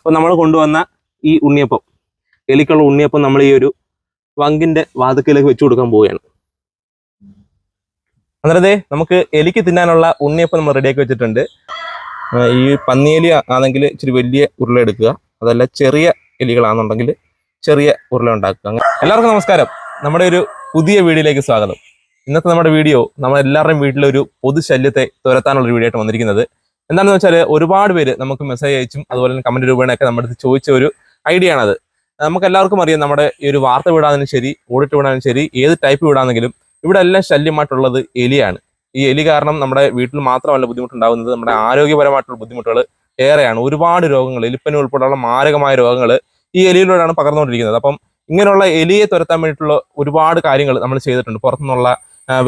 അപ്പോൾ നമ്മൾ കൊണ്ടുവന്ന ഈ ഉണ്ണിയപ്പം എലിക്കുള്ള ഉണ്ണിയപ്പം നമ്മൾ ഈ ഒരു വങ്കിന്റെ വാതുക്കയിലേക്ക് വെച്ചു കൊടുക്കാൻ പോവുകയാണ്. അന്നേരത്തെ നമുക്ക് എലിക്ക് തിന്നാനുള്ള ഉണ്ണിയപ്പം നമ്മൾ റെഡിയാക്കി വെച്ചിട്ടുണ്ട്. ഈ പന്നിയെലി ആണെങ്കിൽ ഇച്ചിരി വലിയ ഉരുള എടുക്കുക. അതല്ല ചെറിയ എലികളാണെന്നുണ്ടെങ്കിൽ ചെറിയ ഉരുള ഉണ്ടാക്കുക. എല്ലാവർക്കും നമസ്കാരം. നമ്മുടെ ഒരു പുതിയ വീഡിയോയിലേക്ക് സ്വാഗതം. ഇന്നത്തെ നമ്മുടെ വീഡിയോ നമ്മളെല്ലാവരുടെയും വീട്ടിലൊരു പൊതുശല്യത്തെ തുരത്താനുള്ളൊരു വീഡിയോ ആയിട്ട് വന്നിരിക്കുന്നത് എന്താണെന്ന് വെച്ചാൽ ഒരുപാട് പേര് നമുക്ക് മെസ്സേജ് അയച്ചും അതുപോലെ തന്നെ കമന്റ് രൂപേണയൊക്കെ നമ്മുടെ അടുത്ത് ചോദിച്ച ഒരു ഐഡിയ ആണത്. നമുക്ക് എല്ലാവർക്കും അറിയാം നമ്മുടെ ഈ ഒരു വാർത്ത വിടാനും ശരി ഓഡിറ്റ് വിടാനും ശരി ഏത് ടൈപ്പ് വിടാണെങ്കിലും ഇവിടെ എല്ലാം ശല്യമായിട്ടുള്ളത് എലിയാണ്. ഈ എലി കാരണം നമ്മുടെ വീട്ടിൽ മാത്രമല്ല ബുദ്ധിമുട്ടുണ്ടാകുന്നത് നമ്മുടെ ആരോഗ്യപരമായിട്ടുള്ള ബുദ്ധിമുട്ടുകൾ ഏറെയാണ്. ഒരുപാട് രോഗങ്ങൾ എലിപ്പനി ഉൾപ്പെടെയുള്ള മാരകമായ രോഗങ്ങൾ ഈ എലിയിലൂടെയാണ് പകർന്നുകൊണ്ടിരിക്കുന്നത്. അപ്പം ഇങ്ങനെയുള്ള എലിയെ തുരത്താൻ വേണ്ടിയിട്ടുള്ള ഒരുപാട് കാര്യങ്ങൾ നമ്മൾ ചെയ്തിട്ടുണ്ട്. പുറത്തുനിന്നുള്ള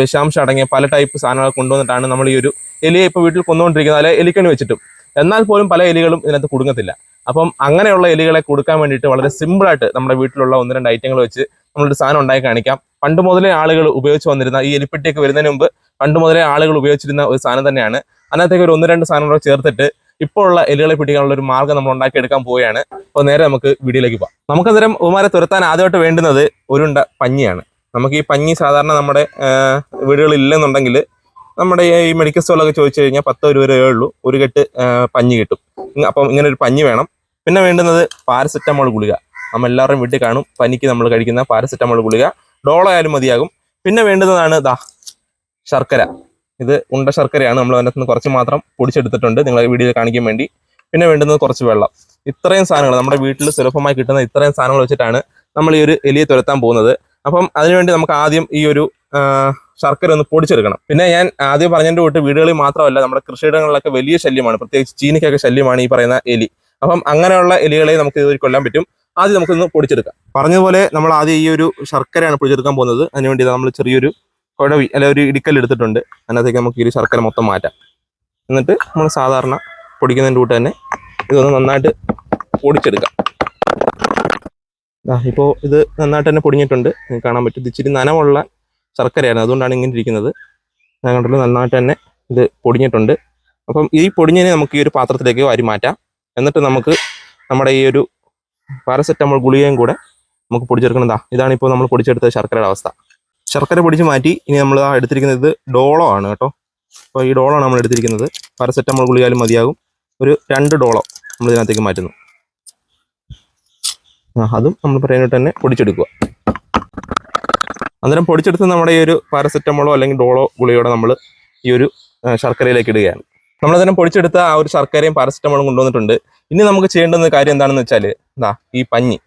വിഷാംശം അടങ്ങിയ പല ടൈപ്പ് സാധനങ്ങൾ കൊണ്ടുവന്നിട്ടാണ് നമ്മൾ ഈ ഒരു എലിയെ ഇപ്പോൾ വീട്ടിൽ കൊന്നുകൊണ്ടിരിക്കുന്നത് അല്ലെ എലിക്കണി വെച്ചിട്ടും. എന്നാൽ പോലും പല എലികളും ഇതിനകത്ത് കുടുങ്ങത്തില്ല. അപ്പം അങ്ങനെയുള്ള എലികളെ കൊടുക്കാൻ വേണ്ടിയിട്ട് വളരെ സിമ്പിളായിട്ട് നമ്മുടെ വീട്ടിലുള്ള ഒന്ന് രണ്ട് ഐറ്റങ്ങൾ വെച്ച് നമ്മളൊരു സാധനം ഉണ്ടാക്കി കാണിക്കാം. പണ്ട് മുതലേ ആളുകൾ ഉപയോഗിച്ച് വന്നിരുന്ന ഈ എലിപ്പെട്ടിയൊക്കെ വരുന്നതിന് മുമ്പ് പണ്ട് മുതലേ ആളുകൾ ഉപയോഗിച്ചിരുന്ന ഒരു സാധനം തന്നെയാണ്. അതിനകത്തേക്ക് ഒരു ഒന്ന് രണ്ട് സാധനങ്ങൾ ചേർത്തിട്ട് ഇപ്പോൾ ഉള്ള എലികളെ പിടിക്കാനുള്ള ഒരു മാർഗം നമ്മൾ ഉണ്ടാക്കിയെടുക്കാൻ പോവുകയാണ്. അപ്പോൾ നേരെ നമുക്ക് വീഡിയോയിലേക്ക് പോകാം നമുക്ക് അന്നേരം ഉമാരെ തുരത്താൻ ആദ്യമായിട്ട് വേണ്ടുന്നത് ഒരുണ്ട പഞ്ഞിയാണ്. നമുക്ക് ഈ പഞ്ഞി സാധാരണ നമ്മുടെ വീടുകളിൽ ഇല്ലെന്നുണ്ടെങ്കിൽ നമ്മുടെ ഈ മെഡിക്കൽ സ്റ്റോറിലൊക്കെ ചോദിച്ചു കഴിഞ്ഞാൽ പത്തോ രൂപ രൂപയേ ഉള്ളൂ. ഒരു കെട്ട് പഞ്ഞ് കിട്ടും. അപ്പം ഇങ്ങനെ ഒരു പഞ്ഞി വേണം. പിന്നെ വേണ്ടുന്നത് പാരസെറ്റമോൾ ഗുളിക. നമ്മൾ എല്ലാവരും വീട്ടിൽ കാണും. പനിക്ക് നമ്മൾ കഴിക്കുന്ന പാരസെറ്റമോൾ ഗുളിക. ഡോളോ ആയാലും മതിയാകും. പിന്നെ വേണ്ടുന്നതാണ് ദാ ശർക്കര. ഇത് ഉണ്ട ശർക്കരയാണ്. നമ്മൾ അതിനകത്ത് നിന്ന് കുറച്ച് മാത്രം പൊടിച്ചെടുത്തിട്ടുണ്ട്. നിങ്ങളെ വീഡിയോയിൽ കാണിക്കാൻ വേണ്ടി. പിന്നെ വേണ്ടുന്നത് കുറച്ച് വെള്ളം. ഇത്രയും സാധനങ്ങൾ നമ്മുടെ വീട്ടിൽ സുലഭമായി കിട്ടുന്ന ഇത്രയും സാധനങ്ങൾ വെച്ചിട്ടാണ് നമ്മൾ ഈ ഒരു എലിയെ തുരത്താൻ പോകുന്നത്. അപ്പം അതിനുവേണ്ടി നമുക്ക് ആദ്യം ഈ ഒരു ശർക്കര ഒന്ന് പൊടിച്ചെടുക്കണം. പിന്നെ ഞാൻ ആദ്യം പറഞ്ഞതിന്റെ കൂട്ട് വീടുകളിൽ മാത്രമല്ല നമ്മുടെ കൃഷിയിടങ്ങളിലൊക്കെ വലിയ ശല്യമാണ്. പ്രത്യേകിച്ച് ചീനിക്കൊക്കെ ശല്യമാണ് ഈ പറയുന്ന എലി. അപ്പം അങ്ങനെയുള്ള എലികളെ നമുക്ക് ഇതിൽ കൊല്ലാൻ പറ്റും. ആദ്യം നമുക്കൊന്ന് പൊടിച്ചെടുക്കാം. പറഞ്ഞതുപോലെ നമ്മൾ ആദ്യം ഈ ഒരു ശർക്കരയാണ് പൊടിച്ചെടുക്കാൻ പോകുന്നത്. അതിനുവേണ്ടി നമ്മൾ ചെറിയൊരു കുഴവി അല്ലെ ഒരു ഇടിക്കൽ എടുത്തിട്ടുണ്ട്. അതിനകത്തേക്ക് നമുക്ക് ഈ ശർക്കര മൊത്തം മാറ്റാം. എന്നിട്ട് നമ്മൾ സാധാരണ പൊടിക്കുന്നതിന്റെ കൂട്ട് തന്നെ ഇതൊന്ന് നന്നായിട്ട് പൊടിച്ചെടുക്കാം. ഇപ്പോൾ ഇത് നന്നായിട്ട് തന്നെ പൊടിഞ്ഞിട്ടുണ്ട്. കാണാൻ പറ്റും. ഇച്ചിരി നനമുള്ള ശർക്കരയായിരുന്നു. അതുകൊണ്ടാണ് ഇങ്ങനെ ഇരിക്കുന്നത്. ഞാൻ കണ്ടല്ലോ നന്നായിട്ട് തന്നെ ഇത് പൊടിഞ്ഞിട്ടുണ്ട്. അപ്പം ഈ പൊടിഞ്ഞതിനെ നമുക്ക് ഈ ഒരു പാത്രത്തിലേക്ക് വാരി മാറ്റാം. എന്നിട്ട് നമുക്ക് നമ്മുടെ ഈ ഒരു പാരസെറ്റമോൾ ഗുളികയും കൂടെ നമുക്ക് പൊടിച്ചെടുക്കുന്നതാ ഇതാണ് ഇപ്പോൾ നമ്മൾ പൊടിച്ചെടുത്ത ശർക്കരയുടെ അവസ്ഥ. ശർക്കര പൊടിച്ച് മാറ്റി ഇനി നമ്മൾ ആ എടുത്തിരിക്കുന്നത് ഡോളോ ആണ് കേട്ടോ. അപ്പോൾ ഈ ഡോളോ ആണ് നമ്മൾ എടുത്തിരിക്കുന്നത്. പാരസെറ്റമോൾ ഗുളികയാലും മതിയാകും. ഒരു രണ്ട് ഡോളോ നമ്മൾ ഇതിനകത്തേക്ക് മാറ്റുന്നു. അതും നമ്മൾ പറയുന്നത് തന്നെ പൊടിച്ചെടുക്കുക. അന്നേരം പൊടിച്ചെടുത്ത് നമ്മുടെ ഈ ഒരു പാരസെറ്റമോളോ അല്ലെങ്കിൽ ഡോളോ ഗുളികയോടെ നമ്മൾ ഈ ഒരു ശർക്കരയിലേക്ക് ഇടുകയാണ്. നമ്മളതിനെ പൊടിച്ചെടുത്ത ആ ഒരു ശർക്കരയും പാരസെറ്റമോളും കൊണ്ടുവന്നിട്ടുണ്ട്. ഇനി നമുക്ക് ചെയ്യേണ്ടുന്ന കാര്യം എന്താണെന്ന് വെച്ചാൽ എന്താ ഈ പഞ്ഞി.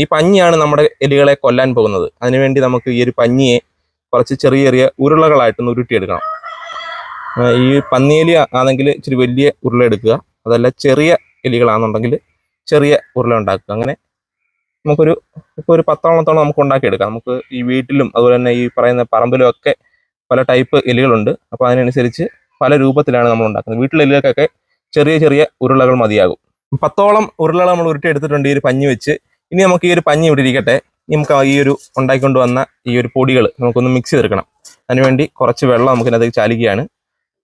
ഈ പഞ്ഞിയാണ് നമ്മുടെ എലികളെ കൊല്ലാൻ പോകുന്നത്. അതിനുവേണ്ടി നമുക്ക് ഈ ഒരു പഞ്ഞിയെ കുറച്ച് ചെറിയ ചെറിയ ഉരുളകളായിട്ടൊന്ന് ഉരുട്ടിയെടുക്കണം. ഈ പന്നിയെലി ആണെങ്കിൽ ഇച്ചിരി വലിയ ഉരുള എടുക്കുക. അതല്ല ചെറിയ എലികളാണെന്നുണ്ടെങ്കിൽ ചെറിയ ഉരുള ഉണ്ടാക്കുക. അങ്ങനെ നമുക്കൊരു ഇപ്പോൾ ഒരു പത്തോളത്തോളം നമുക്ക് ഉണ്ടാക്കിയെടുക്കാം. നമുക്ക് ഈ വീട്ടിലും അതുപോലെ തന്നെ ഈ പറയുന്ന പറമ്പിലും ഒക്കെ പല ടൈപ്പ് എലികളുണ്ട്. അപ്പോൾ അതിനനുസരിച്ച് പല രൂപത്തിലാണ് നമ്മൾ ഉണ്ടാക്കുന്നത്. വീട്ടിലെ എലികൾക്കൊക്കെ ചെറിയ ചെറിയ ഉരുളകൾ മതിയാകും. പത്തോളം ഉരുളകൾ നമ്മൾ ഉരുട്ടി എടുത്തിട്ടുണ്ട് ഈ ഒരു പഞ്ഞി വെച്ച്. ഇനി നമുക്ക് ഈ ഒരു പഞ്ഞി ഇവിടെ ഇരിക്കട്ടെ. നമുക്ക് ഈ ഒരു ഉണ്ടാക്കിക്കൊണ്ട് വന്ന ഈ ഒരു പൊടികൾ നമുക്കൊന്ന് മിക്സ് ചെയ്തെടുക്കണം. അതിനുവേണ്ടി കുറച്ച് വെള്ളം നമുക്ക് ഇതിനകത്തേക്ക് ചാലിക്കുകയാണ്.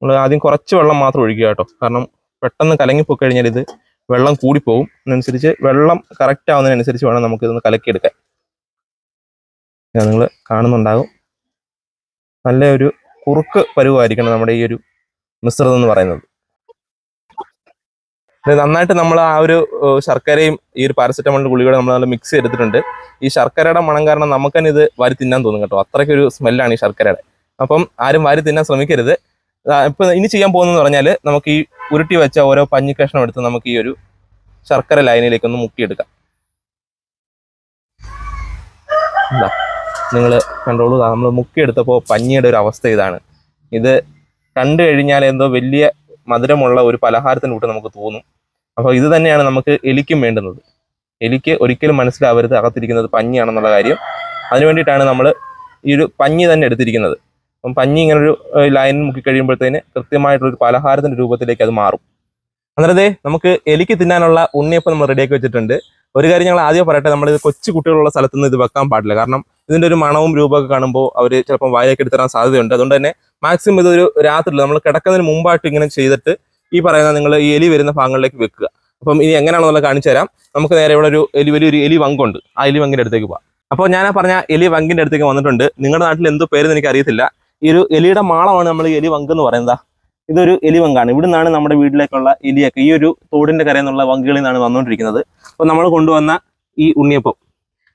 നമ്മൾ ആദ്യം കുറച്ച് വെള്ളം മാത്രം ഒഴിക്കുക കേട്ടോ. കാരണം പെട്ടെന്ന് കലങ്ങിപ്പോയി കഴിഞ്ഞാൽ ഇത് വെള്ളം കൂടിപ്പോവും. അതിനനുസരിച്ച് വെള്ളം കറക്റ്റ് ആവുന്നതിനനുസരിച്ച് വേണം നമുക്ക് ഇതൊന്ന് കലക്കിയെടുക്കാൻ. നിങ്ങൾ കാണുന്നുണ്ടാകും. നല്ല ഒരു കുറുക്ക് പരുവായിരിക്കണം നമ്മുടെ ഈ ഒരു മിശ്രിതം എന്ന് പറയുന്നത്. നന്നായിട്ട് നമ്മൾ ആ ഒരു ശർക്കരയും ഈ ഒരു പാരസെറ്റമോളിന്റെ ഗുളികയുടെ നമ്മൾ നല്ല മിക്സ് ചെയ്തിട്ടുണ്ട്. ഈ ശർക്കരയുടെ മണം കാരണം നമുക്ക് തന്നെ ഇത് വാരി തിന്നാൻ തോന്നും കേട്ടോ. അത്രയ്ക്കൊരു സ്മെല്ലാണ് ഈ ശർക്കരയുടെ. അപ്പം ആരും വാരി തിന്നാൻ ശ്രമിക്കരുത്. ഇപ്പൊ ഇനി ചെയ്യാൻ പോകുന്നതെന്ന് പറഞ്ഞാൽ നമുക്ക് ഈ ഉരുട്ടി വെച്ച ഓരോ പഞ്ഞി കഷ്ണം എടുത്ത് നമുക്ക് ഈ ഒരു ശർക്കര ലൈനിലേക്ക് ഒന്ന് മുക്കിയെടുക്കാം. നിങ്ങൾ കണ്ടോളൂ നമ്മൾ മുക്കിയെടുത്തപ്പോൾ പഞ്ഞിയുടെ ഒരു അവസ്ഥ ഇതാണ്. ഇത് കണ്ടു കഴിഞ്ഞാൽ എന്തോ വലിയ മധുരമുള്ള ഒരു പലഹാരത്തിന് കൂട്ട് നമുക്ക് തോന്നും. അപ്പോൾ ഇത് തന്നെയാണ് നമുക്ക് എലിക്കും വേണ്ടുന്നത്. എലിക്ക് ഒരിക്കലും മനസ്സിലാവരുത് അകത്തിരിക്കുന്നത് പഞ്ഞിയാണെന്നുള്ള കാര്യം. അതിനു വേണ്ടിയിട്ടാണ് നമ്മൾ ഈ ഒരു പഞ്ഞി തന്നെ എടുത്തിരിക്കുന്നത്. അപ്പം പഞ്ഞി ഇങ്ങനെ ഒരു ലൈൻ മുക്കി കഴിയുമ്പോഴത്തേന് കൃത്യമായിട്ടുള്ള ഒരു പലഹാരത്തിന്റെ രൂപത്തിലേക്ക് അത് മാറും. അന്നേരത്തെ നമുക്ക് എലിക്ക് തിന്നാനുള്ള ഉണ്ണിയപ്പം നമ്മൾ റെഡിയാക്കി വെച്ചിട്ടുണ്ട്. ഒരു കാര്യം ഞങ്ങൾ ആദ്യം പറയട്ടെ നമ്മൾ ഇത് കൊച്ചു കുട്ടികളുള്ള സ്ഥലത്തുനിന്ന് ഇത് വെക്കാൻ പാടില്ല. കാരണം ഇതിന്റെ ഒരു മണവും രൂപമൊക്കെ കാണുമ്പോൾ അവർ ചിലപ്പോൾ വായിലേക്ക് എടുത്തിടാൻ സാധ്യതയുണ്ട്. അതുകൊണ്ട് തന്നെ മാക്സിമം ഇതൊരു രാത്രി നമ്മൾ കിടക്കുന്നതിന് മുമ്പായിട്ട് ഇങ്ങനെ ചെയ്തിട്ട് ഈ പറയുന്ന നിങ്ങൾ ഈ എലി വരുന്ന ഭാഗങ്ങളിലേക്ക് വെക്കുക. അപ്പം ഇനി എങ്ങനെയാണെന്നുള്ള കാണിച്ചു തരാം. നമുക്ക് നേരെ ഇവിടെ ഒരു എലി വലിയൊരു എലി വങ്കുണ്ട്. ആ എലി വങ്കിന്റെ അടുത്തേക്ക് പോവാം. അപ്പോൾ ഞാൻ പറഞ്ഞ എലി വങ്കിന്റെ അടുത്തേക്ക് വന്നിട്ടുണ്ട്. നിങ്ങളുടെ നാട്ടിൽ എന്തോ പേരെന്ന് എനിക്ക് അറിയത്തില്ല ഈ ഒരു എലിയുടെ മാളമാണ് നമ്മൾ എലി വങ്ക് എന്ന് പറയുന്നത്. ഇതൊരു എലി വങ്കാണ്. ഇവിടെ നിന്നാണ് നമ്മുടെ വീട്ടിലേക്കുള്ള എലിയൊക്കെ ഈ ഒരു തോടിന്റെ കരയിൽ നിന്നുള്ള വങ്കുകളിൽ നിന്നാണ് വന്നുകൊണ്ടിരിക്കുന്നത്. അപ്പോൾ നമ്മൾ കൊണ്ടുവന്ന ഈ ഉണ്ണിയപ്പം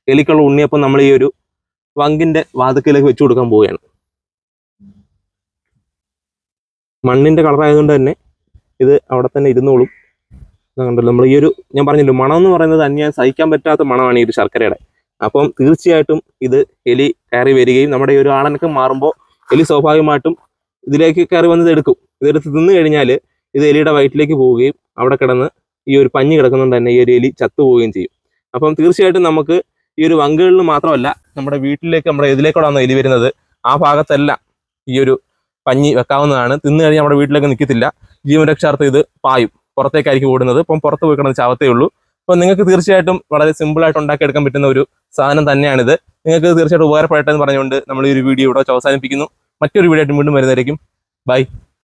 എലിക്കുള്ള ഉണ്ണിയപ്പം നമ്മൾ ഈ ഒരു വങ്കിന്റെ വാതുക്കയിലേക്ക് വെച്ചു കൊടുക്കാൻ പോവുകയാണ്. മണ്ണിന്റെ കളറായതുകൊണ്ട് തന്നെ ഇത് അവിടെ തന്നെ ഇരുന്നോളും. നമ്മൾ ഈ ഒരു ഞാൻ പറഞ്ഞല്ലോ മണം എന്ന് പറയുന്നത് അന്യായം സഹിക്കാൻ പറ്റാത്ത മണമാണ് ഈ ഒരു ശർക്കരയുടെ. അപ്പം തീർച്ചയായിട്ടും ഇത് എലി കയറി വരികയും നമ്മുടെ ഈ ഒരു ആളനക്കം മാറുമ്പോൾ എലി സ്വാഭാവികമായിട്ടും ഇതിലേക്ക് കയറി വന്നത് എടുക്കും. ഇതെടുത്ത് തിന്നു കഴിഞ്ഞാൽ ഇത് എലിയുടെ വയറ്റിലേക്ക് പോവുകയും അവിടെ കിടന്ന് ഈ ഒരു പഞ്ഞി കിടക്കുന്നുണ്ട് തന്നെ ഈ ഒരു എലി ചത്തുപോവുകയും ചെയ്യും. അപ്പം തീർച്ചയായിട്ടും നമുക്ക് ഈ ഒരു വങ്കുകളിൽ മാത്രമല്ല നമ്മുടെ വീട്ടിലേക്ക് നമ്മുടെ ഇതിലേക്കൂടാണ് എലി വരുന്നത്. ആ ഭാഗത്തെല്ലാം ഈ ഒരു പഞ്ഞി വെക്കാവുന്നതാണ്. തിന്നു കഴിഞ്ഞാൽ നമ്മുടെ വീട്ടിലേക്ക് നിൽക്കത്തില്ല. ജീവൻ രക്ഷാർത്ഥം ഇത് പായും. പുറത്തേക്കായിരിക്കും ഓടുന്നത്. അപ്പം പുറത്ത് പോയി കിടന്ന് ചാവത്തേ ഉള്ളൂ. അപ്പം നിങ്ങൾക്ക് തീർച്ചയായിട്ടും വളരെ സിമ്പിൾ ആയിട്ട് ഉണ്ടാക്കിയെടുക്കാൻ പറ്റുന്ന ഒരു സാധനം തന്നെയാണിത്. നിങ്ങൾക്ക് തീർച്ചയായിട്ടും ഉപകാരപ്പെടട്ടെ എന്ന് പറഞ്ഞുകൊണ്ട് നമ്മൾ ഈ ഒരു വീഡിയോ ഇവിടെ അവസാനിപ്പിക്കുന്നു. മറ്റൊരു വീഡിയോ ആയിട്ട് വീണ്ടും വരുന്നതായിരിക്കും. ബൈ